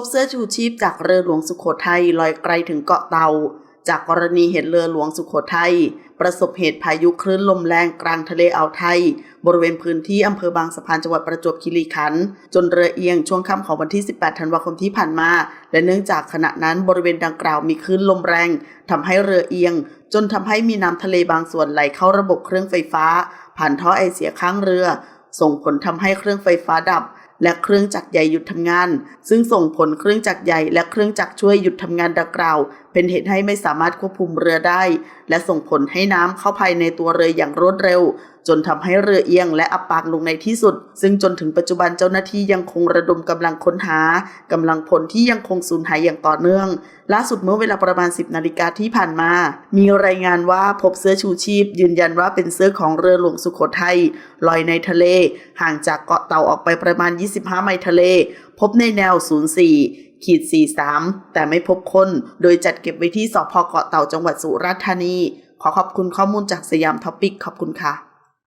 บเสื้อชูชีพจากเรือหลวงสุโขทัยลอยไกลถึงเกาะเต่าจากกรณีเหตุเรือหลวงสุโขทัยประสบเหตุพายุคลื่นลมแรงกลางทะเลอ่าวไทย บริเวณพื้นที่อำเภอบางสะพานจังหวัดประจวบคีรีขันธ์จนเรือเอียงช่วงค่ำของวันที่ 18 ธันวาคมที่ผ่านมา และเนื่องจากขณะนั้นบริเวณดังกล่าวมีคลื่นลมแรงทำให้เรือเอียง จนทำให้มีน้ำทะเลบางส่วนไหลเข้าระบบเครื่องไฟฟ้า ผ่านท่อไอเสียข้างเรือ ส่งผลทำให้เครื่องไฟฟ้าดับ และเครื่องจักรใหญ่หยุดทำงาน ซึ่งส่งผลเครื่องจักรใหญ่และเครื่องจักรช่วยหยุดทำงานดังกล่าว เป็นเหตุให้ไม่สามารถควบคุมเรือได้ และส่งผลให้น้ำเข้าภายในตัวเรืออย่างรวดเร็ว จนทำให้เรือเอียงและอับปางลงในที่สุด ซึ่งจนถึงปัจจุบันเจ้าหน้าที่ยังคงระดมกำลังค้นหากำลังพลที่ยังคงสูญหายอย่างต่อเนื่อง ล่าสุดเมื่อเวลาประมาณ 10 นาฬิกาที่ผ่านมา มีรายงานว่าพบเสื้อชูชีพ ยืนยันว่าเป็นเสื้อของเรือหลวงสุโขทัยลอยในทะเล ห่างจากเกาะเต่าออกไปประมาณ 25 ไมล์ทะเล พบในแนว 04ขีด 43 แต่ไม่พบคน โดยจัดเก็บไว้ที่สพเกาะเต่าจังหวัดสุราษฎร์ธานี ขอขอบคุณข้อมูลจากสยามท็อปิก ขอบคุณค่ะ